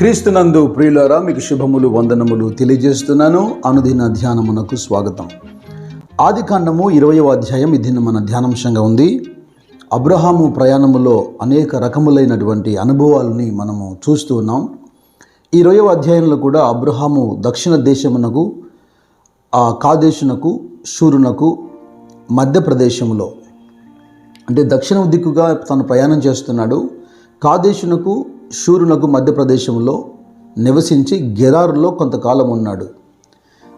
క్రీస్తునందు ప్రియులారా మీకు శుభములు వందనములు తెలియజేస్తున్నాను. అనుదిన ధ్యానమునకు స్వాగతం. ఆది కాండము ఇరవయవ అధ్యాయం ఇది మన ధ్యానాంశంగా ఉంది. అబ్రహాము ప్రయాణములో అనేక రకములైనటువంటి అనుభవాలని మనము చూస్తూ ఉన్నాం. ఈ ఇరవయవ అధ్యాయంలో కూడా అబ్రహాము దక్షిణ దేశమునకు ఆ కాదేశునకు శూరునకు మధ్యప్రదేశంలో అంటే దక్షిణ దిక్కుగా తను ప్రయాణం చేస్తున్నాడు. కాదేశునకు షూరునకు మధ్యప్రదేశంలో నివసించి గెరారులో కొంతకాలం ఉన్నాడు.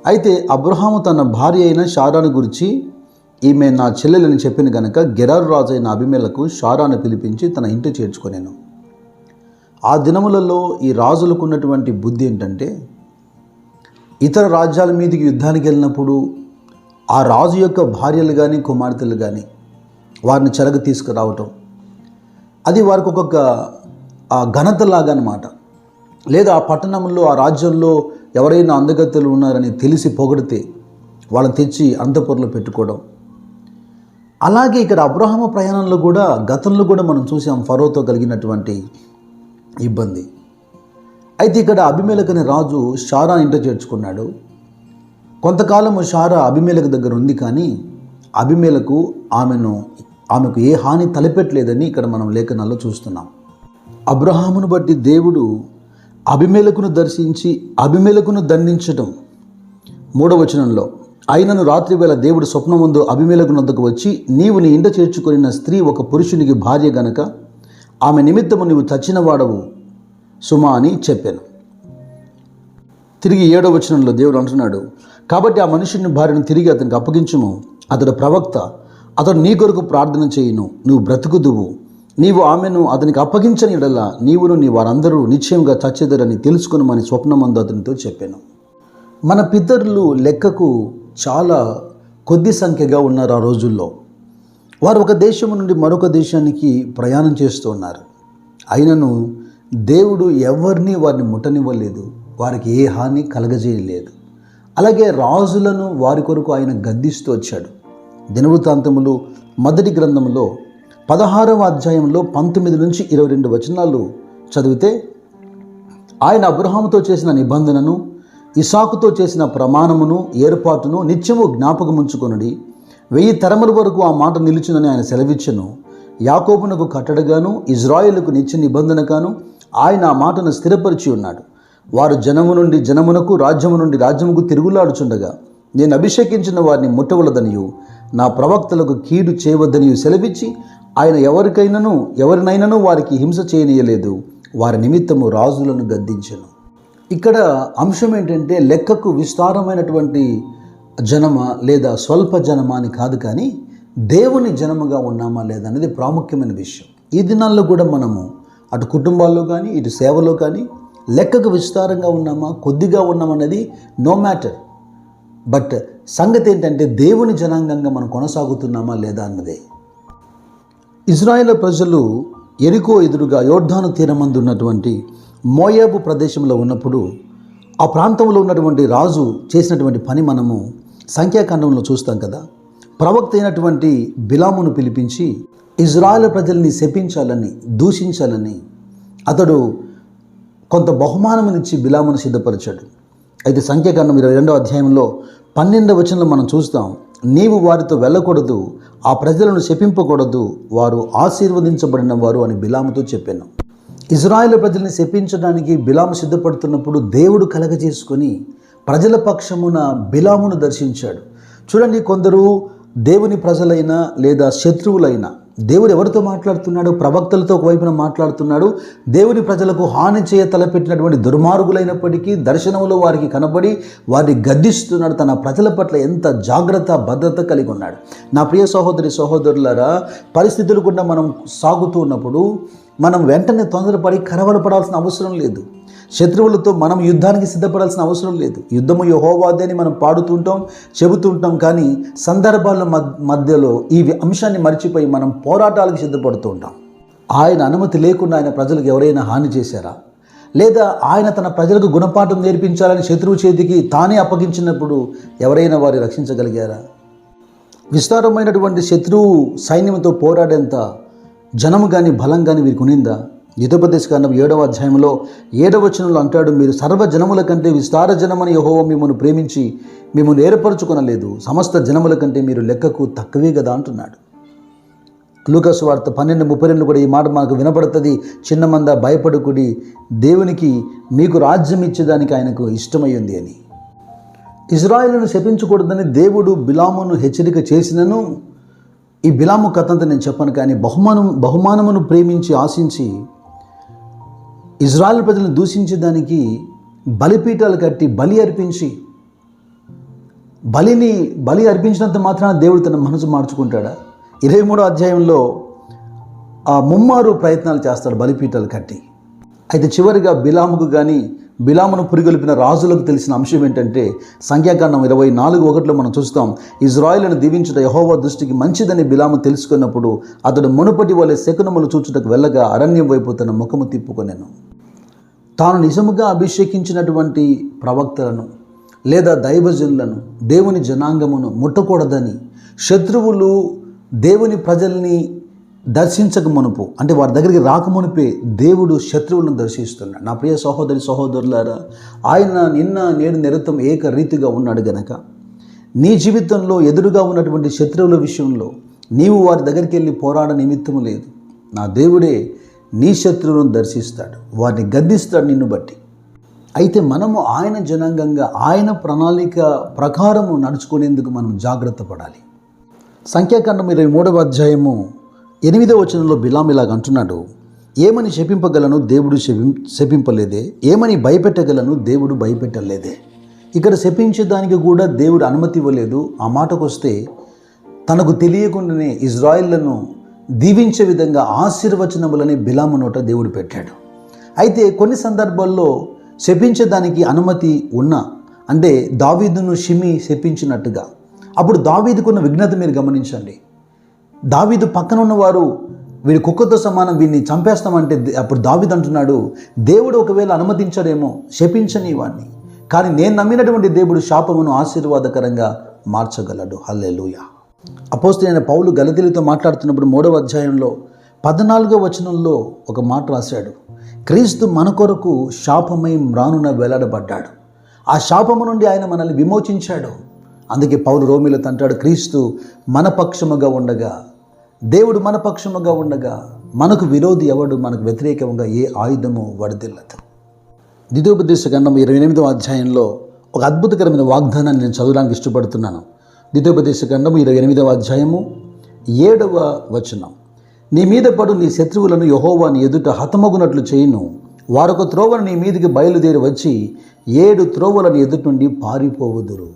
అయితే అబ్రహాము తన భార్య అయిన షారాను గురించి ఈమె నా చెల్లెలని చెప్పిన గనక గెరారు రాజు అయిన అభిమేలకు షారాను పిలిపించి తన ఇంటి చేర్చుకొనేను. ఆ దినములలో ఈ రాజులకు ఉన్నటువంటి బుద్ధి ఏంటంటే ఇతర రాజ్యాల మీదకి యుద్ధానికి వెళ్ళినప్పుడు ఆ రాజు యొక్క భార్యలు కానీ కుమార్తెలు కానీ వారిని చెరగ తీసుకురావటం. అది వారికి ఒక్కొక్క ఆ ఘనతలాగా అనమాట లేదా ఆ పట్టణంలో ఆ రాజ్యంలో ఎవరైనా అందగత్తెలు ఉన్నారని తెలిసి పొగిడితే వాళ్ళని తెచ్చి అంతపురంలో పెట్టుకోవడం. అలాగే ఇక్కడ అబ్రహాము ప్రయాణంలో కూడా గతంలో కూడా మనం చూసాం ఫరోతో కలిగినటువంటి ఇబ్బంది. అయితే ఇక్కడ అభిమేలక్ రాజు షారా ఇంట చేర్చుకున్నాడు కొంతకాలము షారా అభిమేలకు దగ్గర ఉంది కానీ అభిమేలకు ఆమెను ఆమెకు ఏ హాని తలపెట్టలేదని ఇక్కడ మనం లేఖనాల్లో చూస్తున్నాం. అబ్రహామును బట్టి దేవుడు అభిమేలకును దర్శించి అభిమేలకును దండించడం మూడవచనంలో అయినను రాత్రి వేళ దేవుడు స్వప్నముందు ముందు నద్దకు వచ్చి నీవు నీ ఇంట చేర్చుకొనిన స్త్రీ ఒక పురుషునికి భార్య గనక ఆమె నిమిత్తము నీవు తచ్చినవాడవు సుమా అని చెప్పాను. తిరిగి ఏడవ వచనంలో దేవుడు అంటున్నాడు కాబట్టి ఆ మనుషుని భార్యను తిరిగి అతనికి అప్పగించుము. అతడు ప్రవక్త అతడు నీ కొరకు ప్రార్థన చేయును నువ్వు బ్రతుకుదువు. నీవు ఆమెను అతనికి అప్పగించని ఎడలా నీవును నీ వారందరూ నిశ్చయంగా చచ్చేదరని తెలుసుకునమని స్వప్నమందు అతనితో చెప్పాను. మన పితరులు లెక్కకు చాలా కొద్ది సంఖ్యగా ఉన్నారు ఆ రోజుల్లో. వారు ఒక దేశం నుండి మరొక దేశానికి ప్రయాణం చేస్తూ ఉన్నారు. అయినను దేవుడు ఎవరిని వారిని ముట్టనివ్వలేదు. వారికి ఏ హాని కలగజేయలేదు. అలాగే రాజులను వారి కొరకు ఆయన గద్దిస్తూ వచ్చాడు. దినవృత్తాంతములు మొదటి గ్రంథంలో పదహారవ అధ్యాయంలో పంతొమ్మిది నుంచి ఇరవై రెండు వచనాలు చదివితే ఆయన అబ్రహాముతో చేసిన నిబంధనను ఇసాకుతో చేసిన ప్రమాణమును ఏర్పాటును నిత్యము జ్ఞాపకముంచుకొనుడి. వెయ్యి తరముల వరకు ఆ మాట నిలుచునని ఆయన సెలవిచ్చను. యాకోబునకు కట్టడగాను ఇజ్రాయేలుకు నిత్య నిబంధనగాను ఆయన ఆ మాటను స్థిరపరిచి ఉన్నాడు. వారు జనము నుండి జనమునకు రాజ్యము నుండి రాజ్యముకు తిరుగులాడుచుండగా నేను అభిషేకించిన వారిని ముట్టవలదనియు నా ప్రవక్తలకు కీడు చేయవద్దనియు సెలవిచ్చి ఆయన ఎవరికైనాను ఎవరినైనాను వారికి హింస చేయనీయలేదు. వారి నిమిత్తము రాజులను గద్దించను. ఇక్కడ అంశం ఏంటంటే లెక్కకు విస్తారమైనటువంటి జనమ లేదా స్వల్ప జనమ అని కాదు కానీ దేవుని జనముగా ఉన్నామా లేదా అనేది ప్రాముఖ్యమైన విషయం. ఈ దినాల్లో కూడా మనము అటు కుటుంబాల్లో కానీ ఇటు సేవలో కానీ లెక్కకు విస్తారంగా ఉన్నామా కొద్దిగా ఉన్నామన్నది నో మ్యాటర్ బట్ సంగతి ఏంటంటే దేవుని జనాంగంగా మనం కొనసాగుతున్నామా లేదా అన్నదే. ఇజ్రాయేల్ ప్రజలు ఎరికో ఎదురుగా యోర్ధాను తీరమందు ఉన్నటువంటి మోయాబు ప్రదేశంలో ఉన్నప్పుడు ఆ ప్రాంతంలో ఉన్నటువంటి రాజు చేసినటువంటి పని మనము సంఖ్యాకాండంలో చూస్తాం కదా. ప్రవక్త అయినటువంటి బిలామును పిలిపించి ఇజ్రాయెల్ ప్రజల్ని శపించాలని దూషించాలని అతడు కొంత బహుమానమునిచ్చి బిలామును సిద్ధపరిచాడు. అయితే సంఖ్యాకాండం ఇరవై రెండవ అధ్యాయంలో పన్నెండవ వచనంలో మనం చూస్తాం నీవు వారితో వెళ్ళకూడదు ఆ ప్రజలను శపింపకూడదు వారు ఆశీర్వదించబడిన వారు అని బిలాముతో చెప్పాను. ఇజ్రాయెల్ ప్రజల్ని శపించడానికి బిలాము సిద్ధపడుతున్నప్పుడు దేవుడు కలగజేసుకొని ప్రజల పక్షమున బిలామును దర్శించాడు. చూడండి కొందరు దేవుని ప్రజలైనా లేదా శత్రువులైనా దేవుడు ఎవరితో మాట్లాడుతున్నాడు? ప్రవక్తలతో ఒకవైపున మాట్లాడుతున్నాడు. దేవుని ప్రజలకు హాని చేయ తలపెట్టినటువంటి దుర్మార్గులైనప్పటికీ దర్శనంలో వారికి కనబడి వారిని గద్దిస్తున్నాడు. తన ప్రజల పట్ల ఎంత జాగ్రత్త భద్రత కలిగి ఉన్నాడు. నా ప్రియ సహోదరి సహోదరులరా పరిస్థితులు కూడా మనం సాగుతూ ఉన్నప్పుడు మనం వెంటనే తొందరపడి కరవరపడాల్సిన అవసరం లేదు. శత్రువులతో మనం యుద్ధానికి సిద్ధపడాల్సిన అవసరం లేదు. యుద్ధము యహోవాదే అని మనం పాడుతుంటాం చెబుతుంటాం కానీ సందర్భాల మధ్యలో ఈ అంశాన్ని మర్చిపోయి మనం పోరాటాలకు సిద్ధపడుతూ ఉంటాం ఆయన అనుమతి లేకుండా ఆయన ప్రజలకు ఎవరైనా హాని చేశారా? లేదా ఆయన తన ప్రజలకు గుణపాఠం నేర్పించాలని శత్రువు చేతికి తానే అప్పగించినప్పుడు ఎవరైనా వారి రక్షించగలిగారా? విస్తారమైనటువంటి శత్రువు సైన్యంతో పోరాడేంత జనము కానీ బలం కానీ వీరికి ఉనిందా యుధోపదేశ కాండం ఏడవ అధ్యాయంలో ఏడవ వచనంలో అంటాడు మీరు సర్వ జనముల కంటే విస్తార జనమని యహోవ మిమ్మల్ని ప్రేమించి మిమ్మల్ని ఏర్పరచుకొనలేదు. సమస్త జనముల కంటే మీరు లెక్కకు తక్కువే కదా అంటున్నాడు. లూకస్ వార్త పన్నెండు ముప్పై రెండు కూడా ఈ మాట మనకు వినపడుతుంది. చిన్నమంద భయపడుకుడి దేవునికి మీకు రాజ్యం ఇచ్చేదానికి ఆయనకు ఇష్టమయ్యింది అని. ఇజ్రాయిల్ను శపించకూడదని దేవుడు బిలామును హెచ్చరిక చేసినను ఈ బిలాము కథంతా నేను చెప్పాను కానీ బహుమానం బహుమానమును ప్రేమించి ఆశించి ఇజ్రాయల్ ప్రజలను దూషించేదానికి బలిపీఠాలు కట్టి బలి అర్పించి బలిని బలి అర్పించినంత మాత్రాన దేవుడు తన మనసు మార్చుకుంటాడా? ఇరవై మూడో అధ్యాయంలో ఆ ముమ్మారు ప్రయత్నాలు చేస్తాడు బలిపీఠాలు కట్టి. అయితే చివరిగా బిలాముకు కానీ బిలామును పురిగొలిపిన రాజులకు తెలిసిన అంశం ఏంటంటే సంఖ్యాకాండం ఇరవై నాలుగు ఒకటిలో మనం చూస్తాం ఇజ్రాయిల్ను దీవించుట యహోవా దృష్టికి మంచిదని బిలాము తెలుసుకున్నప్పుడు అతడు మునుపటి వలె శకునములు చూచుటకు వెళ్ళగా అరణ్యం వైపు తన ముఖము తిప్పుకొనెను. తాను నిజముగా అభిషేకించినటువంటి ప్రవక్తలను లేదా దైవజనులను దేవుని జనాంగమును ముట్టకూడదని శత్రువులు దేవుని ప్రజల్ని దర్శించక మునుపు అంటే వారి దగ్గరికి రాకమునిపే దేవుడు శత్రువులను దర్శిస్తున్నాడు. నా ప్రియ సహోదరి సహోదరులారా ఆయన నిన్న నేడు నిరతం ఏక రీతిగా ఉన్నాడు గనక నీ జీవితంలో ఎదురుగా ఉన్నటువంటి శత్రువుల విషయంలో నీవు వారి దగ్గరికి వెళ్ళి పోరాడ నిమిత్తము లేదు. నా దేవుడే నీ శత్రువులను దర్శిస్తాడు. వారిని గద్దిస్తాడు నిన్ను బట్టి. అయితే మనము ఆయన జనాంగంగా ఆయన ప్రణాళిక ప్రకారము నడుచుకునేందుకు మనం జాగ్రత్త పడాలి. సంఖ్యాకాండం ఇరవై మూడవ అధ్యాయము ఎనిమిదో వచనంలో బిలాం ఇలాగ అంటున్నాడు ఏమని శపింపగలను దేవుడు శపి శపింపలేదే? ఏమని భయపెట్టగలను దేవుడు భయపెట్టలేదే? ఇక్కడ శపించేదానికి కూడా దేవుడు అనుమతి ఇవ్వలేదు. ఆ మాటకు వస్తే తనకు తెలియకుండానే ఇజ్రాయిళ్ళను దీవించే విధంగా ఆశీర్వచనములని బిలాము నోట దేవుడు పెట్టాడు. అయితే కొన్ని సందర్భాల్లో శపించడానికి అనుమతి ఉన్నా అంటే దావీదును షిమి శపించినట్టుగా. అప్పుడు దావీదుకున్న విఘ్నత మీరు గమనించండి. దావీదు పక్కన ఉన్నవారు వీడి కుక్కతో సమానం వీడిని చంపేస్తామంటే అప్పుడు దావీదు అంటున్నాడు దేవుడు ఒకవేళ అనుమతించడేమో శపించని వాడిని కానీ నేను నమ్మినటువంటి దేవుడు శాపమును ఆశీర్వాదకరంగా మార్చగలడు. హల్లెలూయ. అపోస్తులైన పౌలు గలతీలతో మాట్లాడుతున్నప్పుడు మూడవ అధ్యాయంలో పద్నాలుగో వచనంలో ఒక మాట రాశాడు. క్రీస్తు మన కొరకు శాపమై మ్రానున వెల్లడబడ్డాడు. ఆ శాపము నుండి ఆయన మనల్ని విమోచించాడు. అందుకే పౌలు రోమిలతో అంటాడు క్రీస్తు మన పక్షముగా ఉండగా దేవుడు మన పక్షముగా ఉండగా మనకు విరోధి ఎవడు మనకు వ్యతిరేకంగా ఏ ఆయుధము వడదిల్లదు. ద్వితీయోపదేశ గండం ఇరవై ఎనిమిదవ అధ్యాయంలో ఒక అద్భుతకరమైన వాగ్దానాన్ని నేను చదవడానికి ఇష్టపడుతున్నాను. ద్వితీయోపదేశ గండం ఇరవై ఎనిమిదవ అధ్యాయము ఏడవ వచనం. నీ మీద పడు నీ శత్రువులను యహోవాని ఎదుట హతమగునట్లు చేయును. వారొక త్రోవను నీ మీదికి బయలుదేరి వచ్చి ఏడు త్రోవలను ఎదుటి నుండి పారిపోవుదురు.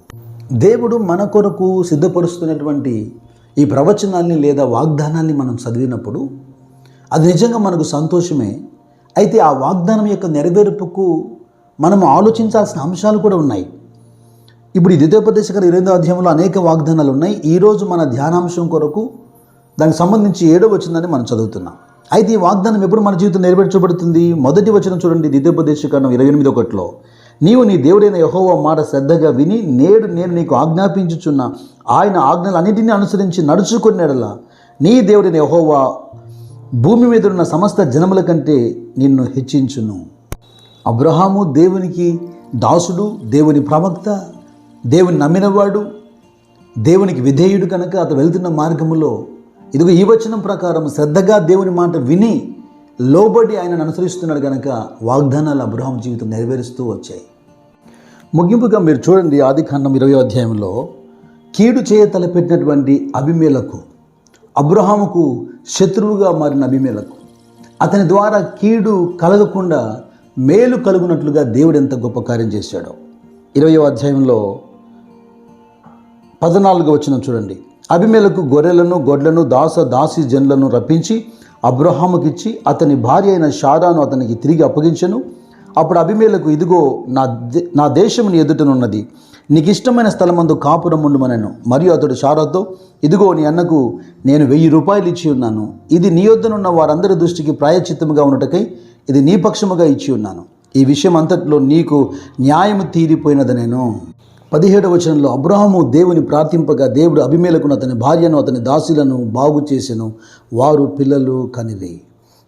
దేవుడు మన కొరకు సిద్ధపరుస్తున్నటువంటి ఈ ప్రవచనాల్ని లేదా వాగ్దానాన్ని మనం చదివినప్పుడు అది నిజంగా మనకు సంతోషమే. అయితే ఆ వాగ్దానం యొక్క నెరవేర్పుకు మనం ఆలోచించాల్సిన అంశాలు కూడా ఉన్నాయి. ఇప్పుడు ఈ ద్వితీయోపదేశకర ఇరవై అధ్యాయంలో అనేక వాగ్దానాలు ఉన్నాయి. ఈరోజు మన ధ్యానాంశం కొరకు దానికి సంబంధించి ఏడో వచ్చిందని మనం చదువుతున్నాం. అయితే ఈ వాగ్దానం ఎప్పుడు మన జీవితం నెరవేర్చబడుతుంది? మొదటి వచనం చూడండి ద్వితీయోపదేశకరణం ఇరవై ఎనిమిది ఒకటిలో. నీవు నీ దేవుడైన యహోవ మాట శ్రద్ధగా విని నేడు నేను నీకు ఆజ్ఞాపించుచున్న ఆయన ఆజ్ఞలన్నిటినీ అనుసరించి నడుచుకునేడలా నీ దేవుడైన యహోవా భూమి మీద ఉన్న సమస్త జనముల కంటే నిన్ను హెచ్చించును. అబ్రహాము దేవునికి దాసుడు దేవుని ప్రవక్త దేవుని నమ్మినవాడు దేవునికి విధేయుడు కనుక అతను వెళ్తున్న మార్గములో ఇదిగో ఈ వచనం ప్రకారం శ్రద్ధగా దేవుని మాట విని లోబడి ఆయనను అనుసరిస్తున్నాడు కనుక వాగ్దానాలు అబ్రహం జీవితం నెరవేరుస్తూ వచ్చాయి. ముగింపుగా మీరు చూడండి ఆది ఖండం ఇరవై అధ్యాయంలో కీడు చేయ తలపెట్టినటువంటి అభిమేలకు అబ్రహాముకు శత్రువుగా మారిన అభిమేలకు అతని ద్వారా కీడు కలగకుండా మేలు కలుగునట్లుగా దేవుడు ఎంత గొప్ప కార్యం చేశాడో. ఇరవయో అధ్యాయంలో పద్నాలుగు వచ్చిన చూడండి. అభిమేలకు గొర్రెలను గొడ్లను దాస దాసి జన్లను రప్పించి అబ్రహాముకిచ్చి అతని భార్య అయిన షారాను అతనికి తిరిగి అప్పగించను. అప్పుడు అభిమేలకు ఇదిగో నా దే నా దేశం నీ ఎదుటనున్నది. నీకు ఇష్టమైన స్థలమందు కాపురం ఉండుమనను. మరియు అతడు షారాతో ఇదిగో నీ అన్నకు నేను వెయ్యి రూపాయలు ఇచ్చి ఉన్నాను. ఇది నీ వద్దనున్న వారందరి దృష్టికి ప్రాయచిత్తముగా ఉన్నటకై ఇది నీ పక్షముగా ఇచ్చి ఉన్నాను. ఈ విషయం అంతట్లో నీకు న్యాయము తీరిపోయినదనేను. పదిహేడవ వచనంలో అబ్రాహము దేవుని ప్రార్థింపగా దేవుడు అభిమేలకును అతని భార్యను అతని దాసులను బాగు చేసెను. వారు పిల్లలు కనిరి.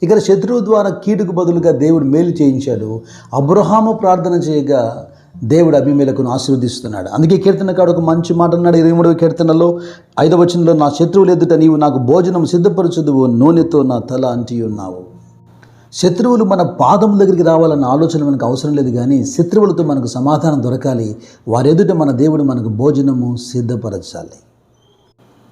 ఇక్కడ శత్రువు ద్వారా కీడుకు బదులుగా దేవుడు మేలు చేయించాడు. అబ్రహాము ప్రార్థన చేయగా దేవుడు అభిమేలకును ఆశీర్వదిస్తున్నాడు. అందుకే కీర్తనకాడు ఒక మంచి మాట అన్నాడు ఇరవై మూడవ కీర్తనలో. ఐదవ వచనంలో నా శత్రువులు ఎదుట నీవు నాకు భోజనం సిద్ధపరచుదువు నూనెతో నా తల అంటి ఉన్నావు. శత్రువులు మన పాదం దగ్గరికి రావాలన్న ఆలోచన మనకు అవసరం లేదు కానీ శత్రువులతో మనకు సమాధానం దొరకాలి. వారి ఎదుట మన దేవుడు మనకు భోజనము సిద్ధపరచాలి.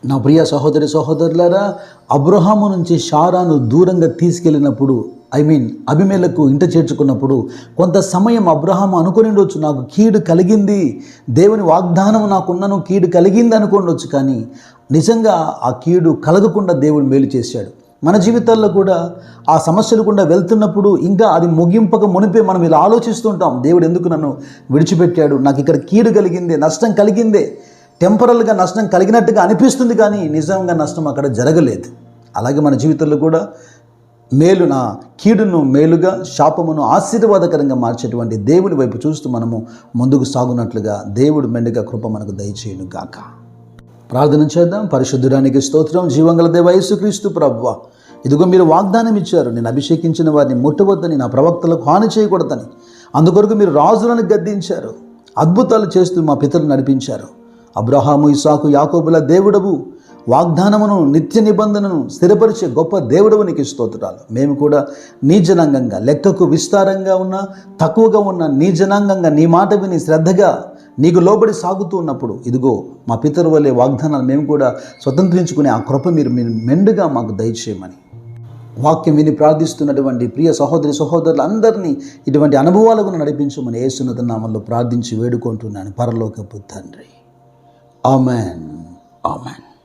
నా ప్రియ సహోదరి సహోదరులారా అబ్రహాము నుంచి షారాను దూరంగా తీసుకెళ్ళినప్పుడు ఐ మీన్ అభిమేలకు ఇంట చేర్చుకున్నప్పుడు కొంత సమయం అబ్రహాము అనుకుని ఉండొచ్చు నాకు కీడు కలిగింది దేవుని వాగ్దానం నాకున్నను కీడు కలిగింది అనుకోండొచ్చు కానీ నిజంగా ఆ కీడు కలగకుండా దేవుడు మేలు చేశాడు. మన జీవితాల్లో కూడా ఆ సమస్యలు గుండా వెళ్తున్నప్పుడు ఇంకా అది ముగింపక మునిపే మనం ఇలా ఆలోచిస్తుంటాం. దేవుడు ఎందుకు నన్ను విడిచిపెట్టాడు? నాకు ఇక్కడ కీడు కలిగిందే నష్టం కలిగిందే. టెంపరల్గా నష్టం కలిగినట్టుగా అనిపిస్తుంది కానీ నిజంగా నష్టం అక్కడ జరగలేదు. అలాగే మన జీవితంలో కూడా మేలు నా కీడును మేలుగా శాపమును ఆశీర్వాదకరంగా మార్చేటువంటి దేవుని వైపు చూస్తూ మనము ముందుకు సాగునట్లుగా దేవుడు మెండుగా కృప మనకు దయచేయును గాక ప్రార్థన చేద్దాం. పరిశుద్ధుడానికి స్తోత్రం. జీవంగల దేవ యేసుక్రీస్తు ప్రభువ ఇదిగో మీరు వాగ్దానం ఇచ్చారు. నేను అభిషేకించిన వారిని ముట్టవద్దని నా ప్రవక్తలకు హాని చేయకూడదని. అందుకొరకు మీరు రాజులను గద్దించారు. అద్భుతాలు చేస్తూ మా పితరులు నడిపించారు. అబ్రహాము ఇసాకు యాకోబుల దేవుడవు వాగ్దానమును నిత్య నిబంధనను స్థిరపరిచే గొప్ప దేవుడవు నీకు స్తోత్రాలు. మేము కూడా నీ జనాంగంగా లెక్కకు విస్తారంగా ఉన్న తక్కువగా ఉన్న నీ జనాంగంగా నీ మాట విని శ్రద్ధగా నీకు లోబడి సాగుతూ ఉన్నప్పుడు ఇదిగో మా పితరు వల్లే వాగ్దానాలు మేము కూడా స్వతంత్రించుకునే ఆ కృప మీరు మెండుగా మాకు దయచేయమని. వాక్యం విని ప్రార్థిస్తున్నటువంటి ప్రియ సహోదరి సహోదరులందరినీ ఇటువంటి అనుభవాలకు నడిపించమని ఏసున్నత నామంలో ప్రార్థించి వేడుకుంటున్నాను. పరలోకపు తండ్రి. ఆమెన్. ఆమెన్.